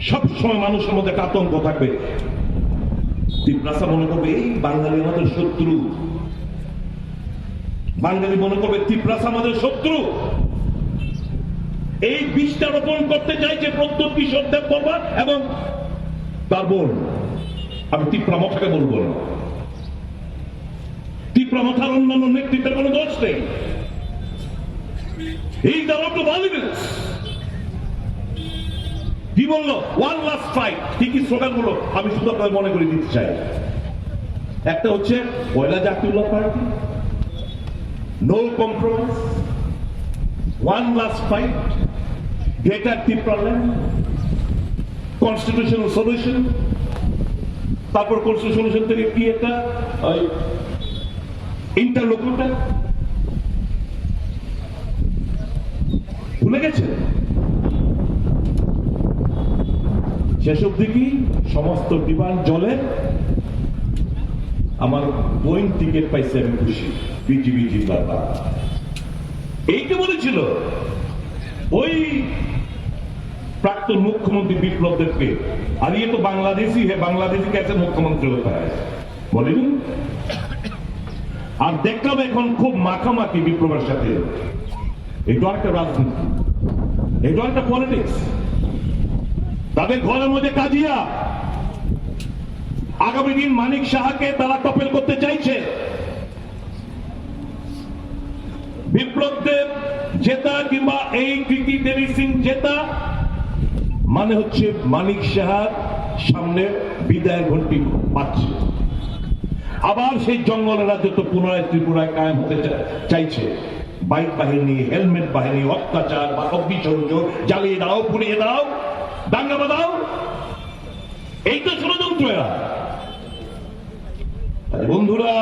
সবসময় মানুষের মধ্যে একটা আতঙ্ক থাকবে। তিপ্রাসা মনে করবে, এই বাঙালি আমাদের শত্রু। বাঙালি মনে করবে তিপ্রাসা আমাদের শত্রু। এই বিষটা রোপণ করতে চাইছে প্রদ্যুৎ কিশোর দেব বর্মা এবং তার বোন। আমি তিপ্রা মথাকে বলব না। তিপ্রা মথার অন্যান্য নেতৃত্বের কোনো দোষ নেই। এই দ্য অফ ভালিবেন্স কি বলল ওয়ান লাস্ট ফাইট কি কি স্লোগানগুলো আমি শুধু আপনাদের মনে করে দিতে চাই। একটা হচ্ছে পয়লা জাতীয় party no compromise one last fight greater Tipraland constitutional solution তারপর কনস্টিটিউশন সলিউশন থেকে কি একটা ইন্টারলোকুটার ভুলে গেছে শেষ অব্দি কি? সমস্ত বিমান জলে আমার বোয়িং টিকিট পাইছে আমি খুশি। বিজিবি জিন্দাবাদ। এইটা বলেছিল, ওই প্রাক্তন মুখ্যমন্ত্রী বিপ্লব দেবকে। আর ইয়ে তো বাংলাদেশি হে বাংলাদেশি কেসে মুখ্যমন্ত্রী হতে হয়। বলেনি। আর দেখলাম এখন খুব মাখামাখি বিপ্লবের সাথে। এটা একটা রাজনীতি। এটা একটা পলিটিক্স তাদের ঘরের মধ্যে কাজিয়া। আগামী দিন মানিক সাহাকে তারা টপেল করতে চাইছে। বিপ্লবদের জেতা কিংবা এই কৃতি দেবী সিং জেতা মানে হচ্ছে মানিক সাহার সামনে বিদায় ঘন্টি পাচ্ছে আবার সেই জঙ্গলের রাজ্য তো পুনরায় ত্রিপুরায় কায়েম হতে চাইছে। বাইক বাহিনী, হেলমেট বাহিনী, অত্যাচার বা অগ্নিসংযোগ, জ্বালিয়ে দাও, পুড়িয়ে দাও। দাঙ্গা বাদাও এই তো ষড়যন্ত্র এরা বন্ধুরা,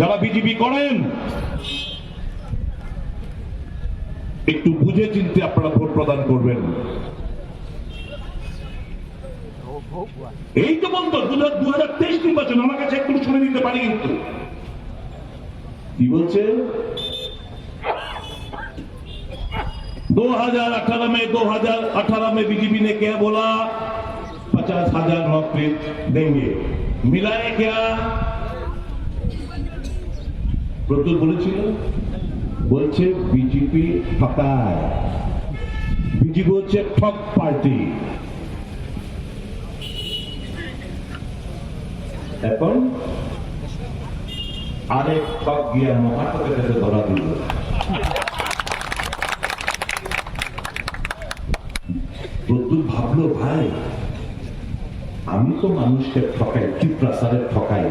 যারা বিজেপি করেন, একটু বুঝে চিনতে আপনারা ভোট প্রদান করবেন। এই তো বলতো দু হাজার তেইশ নির্বাচন, আমার কাছে একটু শুনে নিতে পারি কিন্তু। কি বলছে दो हजार अठारह में दो हजार अठारह में बीजेपी ने क्या बोला पचास हजार नौकरी देंगे मिला है क्या প্রতুল বলেছিল বলছে বিজেপি ঠকায় বিজেপি হচ্ছে ঠক পার্টি এখন আরেক ঠক গিয়া মহাটকের কাছে ধরা দিল প্রদ্যুৎ ভাবলো, ভাই, আমি তো মানুষকে ঠকাই চিত্রাচারের ঠকাই।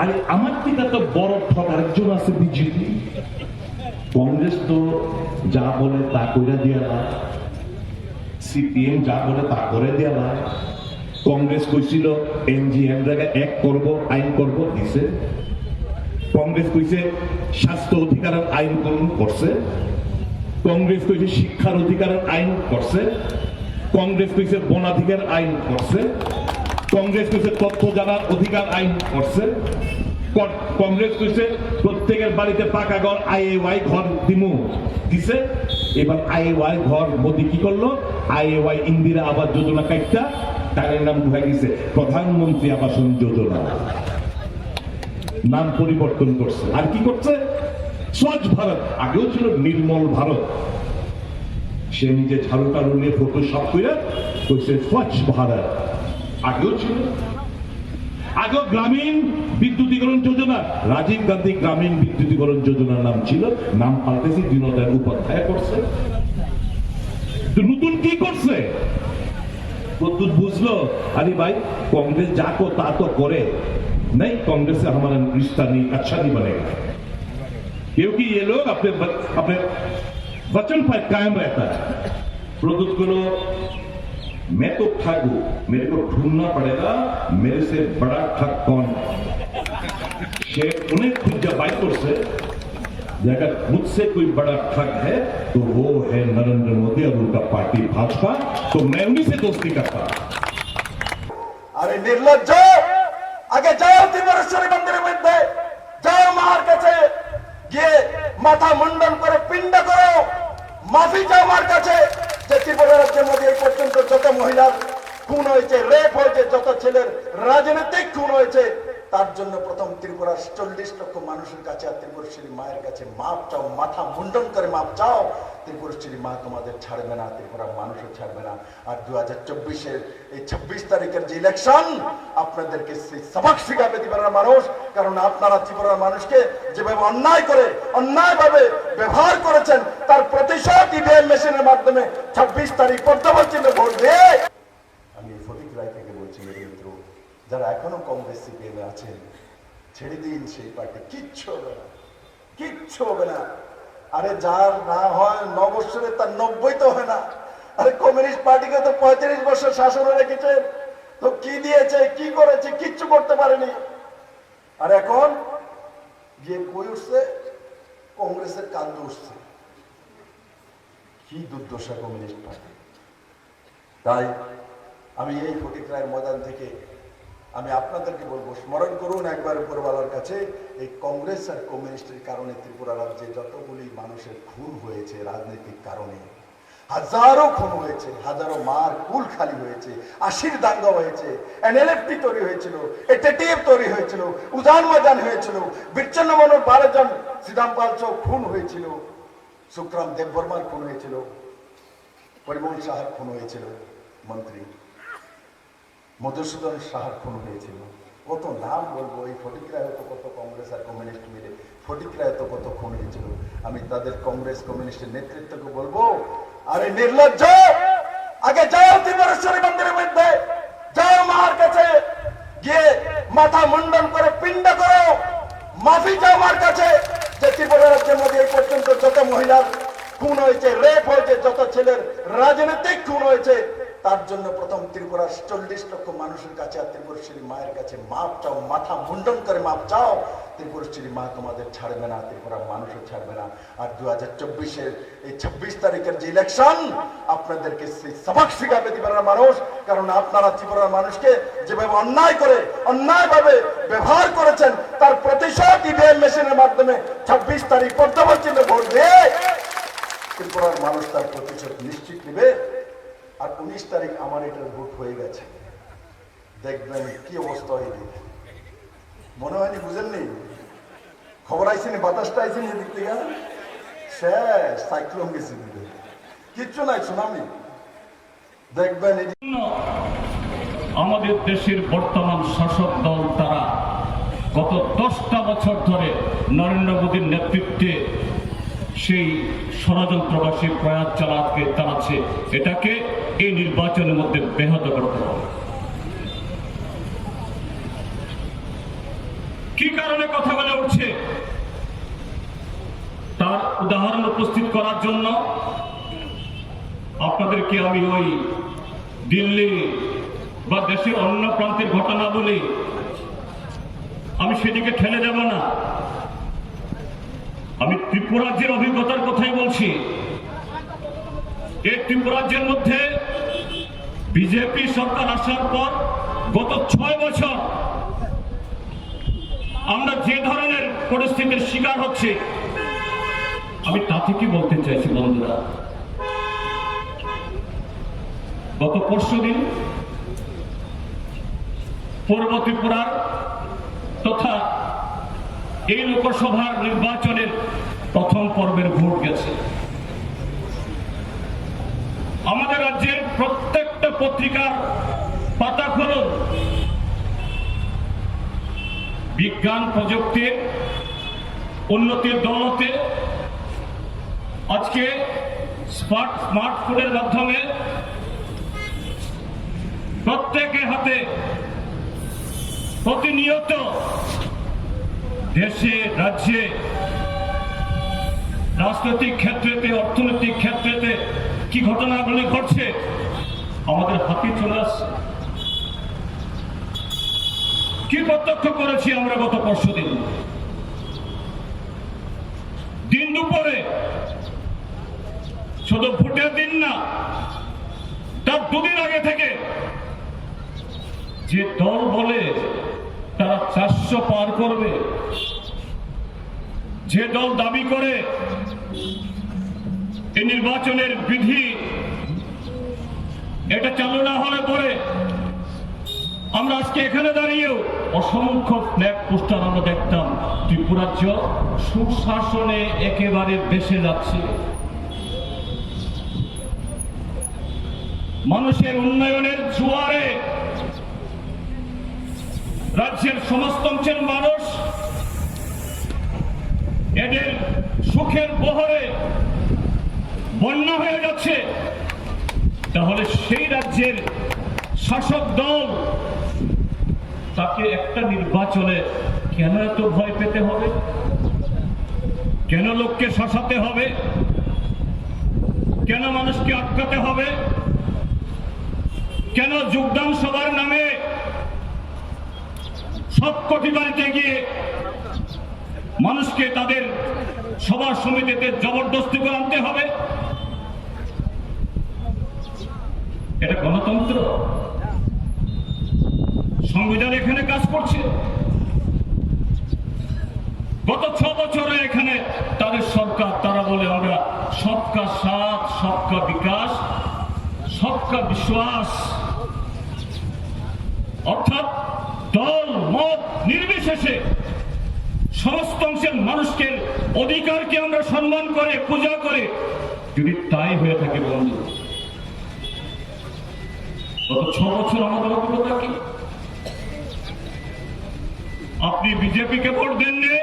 আরে আমার থেকে তো বড় ঠক আরেকজন আছে বিজেপি। কংগ্রেস তো যা বলে তা করে দিয়া সিপিএম যা বলে তা করে দিয়া কংগ্রেস কইছিল এনজিএম জায়গায় এক করব, আইন করব, দিছে। কংগ্রেস কইছে, স্বাস্থ্য অধিকারের আইন করুন, করছে। কংগ্রেস কইছে শিক্ষার অধিকারের আইন করছে, কংগ্রেস কইছে বনাধিকার আইন করছে, কংগ্রেস কইছে তথ্য জানার অধিকার আইন করছে কংগ্রেস কইছে প্রত্যেকের বাড়িতে পাকা ঘর আইএওয়াই ঘর দিমু, দিছে। এবার আইএওয়াই ঘর মোদি কি করল? আইএওয়াই ইন্দিরা আবাস যোজনা কাইটা তার নাম ঢুকে গেছে প্রধানমন্ত্রী আবাসন যোজনা। নাম পরিবর্তন করছে। আর কি করছে? স্বচ্ছ ভারত। আগেও ছিল নির্মল ভারত। সে নিজে ঝাড়ু টাড়ু নিয়ে ফটো সব করে কইছে, স্বচ্ছ ভারত। আগেও ছিল। আগে গ্রামীণ বিদ্যুতীকরণ যোজনা। রাজীব গান্ধী গ্রামীণ বিদ্যুতীকরণ যোজনার নাম ছিল। নাম পাল্টেছি দীনদয়াল উপাধ্যায় করছে। নতুন কি করছে? প্রত্যুত বুঝলো, আরে ভাই, কংগ্রেস যা কো তা তো করে। নাই, কংগ্রেসে আমার আচ্ছা নি क्योंकि ये लोग अपने अपने वचन पर कायम रहता है। प्रदुत को मैं तो ठग हूँ। मेरे को ढूंढना पड़ेगा, मेरे से बड़ा ठग कौन है? उन्हें खुद जबाइपुर से अगर मुझसे कोई बड़ा ठग है तो वो है नरेंद्र मोदी और उनका पार्टी भाजपा तो मैं उन्हीं से दोस्ती करता अरे निर्लज आगे जाओ तीव्र मंदिर में जाओ मार्केट कैसे গিয়ে মাথা মুন্ডন করে পিণ্ড করো। মাফি চাও আমার কাছে। যে ত্রিপুরা রাজ্যের মধ্যে এই পর্যন্ত যত মহিলার খুন হয়েছে রেপ হয়েছে, যত ছেলের রাজনৈতিক খুন হয়েছে তার জন্য প্রথম ত্রিপুরার চল্লিশ লক্ষ মানুষের কাছে আর ত্রিপুরেশ্বরী মায়ের কাছে মাপ চাও, মাথা মুন্ডন করে মাপ চাও ত্রিপুরেশ্বরী মা তোমাদের ছাড়বে না, ত্রিপুরার মানুষও ছাড়বে না। আর দু হাজার চব্বিশের এই ছাব্বিশ তারিখের যে ইলেকশন আপনাদেরকে সেই সবক শিখাবে ত্রিপুরার মানুষ, কারণ আপনারা ত্রিপুরার মানুষকে যেভাবে অন্যায় করে অন্যায় ভাবে ব্যবহার করেছেন, তার প্রতিশোধ ইভিএম মেশিনের মাধ্যমে ছাব্বিশ তারিখ পদ্মবল ভোট দিয়ে আমি এই ফটিক রায় থেকে বলছি মেরে মিত্র যারা এখনও কংগ্রেস সিপিএম আছেন, ছেড়ে দিন সেই পার্টি। কিচ্ছু হবে না। কিচ্ছু হবে না। আরে যার না হয় ন বছরে তার নব্বই তো হয় না। আরে কমিউনিস্ট পার্টিকে তো পঁয়ত্রিশ বছর শাসনে রেখেছে। তো কি দিয়েছে, কি করেছে, কিচ্ছু করতে পারেনি। আর এখন যে কই উঠছে? কংগ্রেসের কান্দ উঠছে। কি দুর্দশা কমিউনিস্ট পার্টি। তাই আমি এই ফটিক রায়ের ময়দান থেকে আমি আপনাদেরকে বলব, স্মরণ করুন একবার উপরওয়ালার কাছে, এই কংগ্রেস আর কমিউনিস্টের কারণে ত্রিপুরা রাজ্যে যতগুলি মানুষের খুন হয়েছে রাজনৈতিক কারণে, হাজারো খুন হয়েছে, হাজারো মার কুল খালি হয়েছে, আশির দাঙ্গা হয়েছে, এনএলএফটি তৈরি হয়েছিল এটিএফ তৈরি হয়েছিল, উজান ময়দান হয়েছিল, বিচ্ছিন্ন মনোর বারো জন চৌক খুন হয়েছিল সুক্রাম দেববর্মার খুন হয়েছিল, পরিমল সাহার খুন হয়েছিল, মন্ত্রী। মধুসূদন সাহার খুন হয়েছিল। কত নাম বলব, এই ফটিকরায় হয়তো কত কংগ্রেস আর কমিউনিস্ট মিলে ফটিকরায় তো কত খুন হয়েছিল। আমি তাদের কংগ্রেস, কমিউনিস্টের নেতৃত্বকে বলব আরে নির্লজ্জ! আগে যাও ত্রিপুরেশ্বরী মন্দিরের মধ্যে, যাও মার কাছে, গিয়ে মাথা মুন্ডন করে পিণ্ড করো। মাফি চাও মার কাছে, যে ত্রিপুরা রাজ্যের মধ্যে এই পর্যন্ত যত মহিলার খুন হয়েছে, রেপ হয়েছে, যত ছেলের রাজনৈতিক খুন হয়েছে তার জন্য প্রথম ত্রিপুরার চল্লিশ লক্ষ মানুষের কাছে আর ত্রিপুরেশ্বরী মায়ের কাছে মাপ চাও, মাথা মুন্ডন করে মাপ চাও ত্রিপুরেশ্বরী মা তোমাদের ছাড়বে না, ত্রিপুরার মানুষও ছাড়বে না। আর দু হাজার চব্বিশের এই ছাব্বিশ তারিখের যে ইলেকশন আপনাদেরকে সেই সবক শিখাবে ত্রিপুরার মানুষ। কারণ আপনারা ত্রিপুরার মানুষকে যেভাবে অন্যায় করে অন্যায় ভাবে ব্যবহার করেছেন, তার প্রতিশোধ ইভিএম মেশিনের মাধ্যমে ছাব্বিশ তারিখ চিহ্নে ভোট দিয়ে ত্রিপুরার মানুষ তার প্রতিশোধ নিশ্চিত নেবে। আর উনিশ তারিখ আমার এটার ভোট হয়ে গেছে। দেখবেন কি অবস্থা হয়ে দিবে মনে হয়নি, বুঝেননি? খবর আইসিনি বাতাসটা আইসিনি এদিক থেকে? শেষ সাইক্লোন গেছে কিচ্ছু নাই সুনামি দেখবেন আমাদের দেশের বর্তমান শাসক দল তারা গত দশটা বছর ধরে নরেন্দ্র মোদীর নেতৃত্বে সেই ষড়যন্ত্রবাসী প্রয়াস চালাতে চালাচ্ছে এটাকে এই নির্বাচনের মধ্যে ব্যাহত করতে হবে। কি কারণে কথা বলে উঠছে? তার উদাহরণ উপস্থিত করার জন্য আপনাদেরকে আমি ওই দিল্লি বা দেশের অন্য প্রান্তের ঘটনা বলি আমি সেদিকে ঠেলে যাব না। আমি ত্রিপুরাজ্যের অভিজ্ঞতার কথাই বলছি। এই ত্রিপুরাজ্যের মধ্যে বিজেপি সরকার আসার পর গত ছয় বছর আমরা যে ধরনের পরিস্থিতির শিকার হচ্ছে, আমি তা থেকে বলতে চাইছি বন্ধুরা। গত পরশু দিন পূর্ব তথা এই লোকসভার নির্বাচনের প্রথম পর্বের ভোট গেছে আমাদের রাজ্যের প্রত্যেকটা পত্রিকার পাতা খুলুন। বিজ্ঞান প্রযুক্তির উন্নতির দৌলতে আজকে স্মার্ট স্মার্টফোনের মাধ্যমে প্রত্যেকের হাতে প্রতিনিয়ত দেশে, রাজ্যে, রাজনৈতিক ক্ষেত্রেতে, অর্থনৈতিক ক্ষেত্রেতে কি ঘটনাগুলি ঘটছে? আমাদের হাতে চলে আসছে কি প্রত্যক্ষ করেছি আমরা গত পরশু দিন? দিন দুপুরে। শুধু ভোটের দিন না, তার দুদিন আগে থেকে যে দল বলে তারা চারশো পার করবে, যে দল দাবি করে এই নির্বাচনের বিধি এটা চালু না হলে পরে আমরা আজকে এখানে দাঁড়িয়েও অসংখ্য ফ্ল্যাগ পোস্টার আমরা দেখতাম। ত্রিপুরাজ্য সুশাসনে একেবারে বেসে যাচ্ছে। মানুষের উন্নয়নের জোয়ারে রাজ্যের সমস্ত অংশের মানুষ এদের সুখের বহরে বন্যা হয়ে যাচ্ছে। তাহলে সেই রাজ্যের শাসক দল তাকে একটা নির্বাচনে কেন এত ভয় পেতে হবে? কেন লোককে শাসাতে হবে? কেন মানুষকে আটকাতে হবে? কেন যোগদান সবার নামে সব কোটি বাড়িতে গিয়ে মানুষকে তাদের সভা সমিতিতে জবরদস্তি করে আনতে হবে? এটা গণতন্ত্র। সংবিধান এখানে কাজ করছে। গত ছ বছরে এখানে তাদের সরকার, তারা বলে আমরা সবকা সাথ সবকা বিকাশ সবকা বিশ্বাস। অর্থাৎ দল, মত নির্বিশেষে সমস্ত অংশের মানুষকে, অধিকারকে আমরা সম্মান করে, পূজা করে, যদি তাই হয়ে থাকে বন্ধু গত ছ বছর আমাদের অভিজ্ঞতা কি? আপনি বিজেপিকে ভোট দেননি?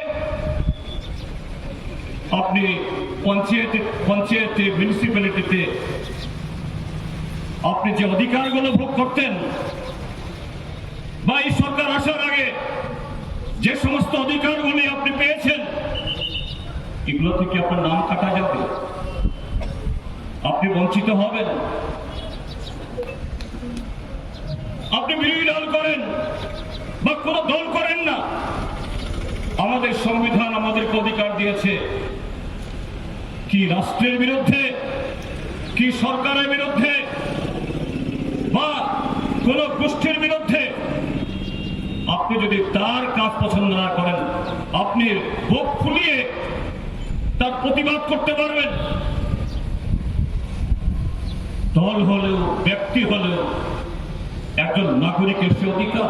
আপনি পঞ্চায়েতে মিউনিসিপ্যালিটিতে আপনি যে অধিকারগুলো ভোগ করতেন বা এই সরকার আসার আগে যে সমস্ত অধিকারগুলি আপনি পেয়েছেন, এগুলো থেকে আপনার নাম কাটা যাবে। আপনি বঞ্চিত হবেন। আপনি বিরোধী দল করেন বা কোনো দল করেন না, আমাদের সংবিধান আমাদেরকে অধিকার দিয়েছে। কি রাষ্ট্রের বিরুদ্ধে, কি সরকারের বিরুদ্ধে, বা কোন গোষ্ঠীর বিরুদ্ধে? আপনি যদি তার কাজ পছন্দ না করেন, আপনি বুক ফুলিয়ে তার প্রতিবাদ করতে পারবেন। দল হলেও, ব্যক্তি হলেও একজন নাগরিকের সে অধিকার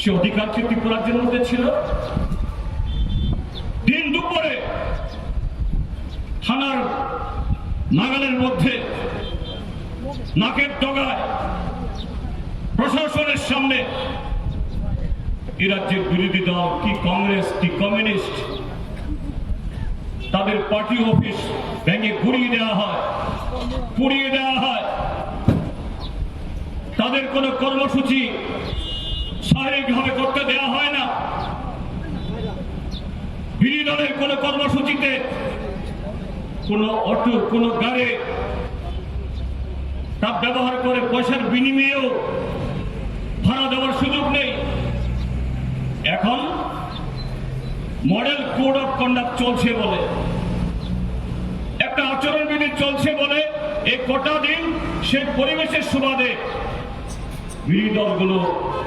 সে অধিকার কি ত্রিপুরাজ্যের মধ্যে ছিল, দিন দুপুরে থানার নাগালের মধ্যে, নাকের ডগায়, প্রশাসনের সামনে এ রাজ্যের বিরোধী দল কি কংগ্রেস, কি কমিউনিস্ট, তাদের পার্টি অফিস ভেঙে ঘুরিয়ে দেওয়া হয়, পুড়িয়ে দেওয়া হয়। তাদের কোনো কর্মসূচি শারীরিকভাবে করতে দেওয়া হয় না। বিরোধী দলের কোনো কর্মসূচিতে কোনো অটো কোনো গাড়ি তা ব্যবহার করে পয়সার বিনিময়েও ভাড়া দেওয়ার সুযোগ নেই। এখন মডেল কোড অফ কন্ডাক্ট চলছে বলে, একটা আচরণবিধি চলছে বলে এই কটা দিন সেই পরিবেশের সুবাদে বিরোধী দলগুলো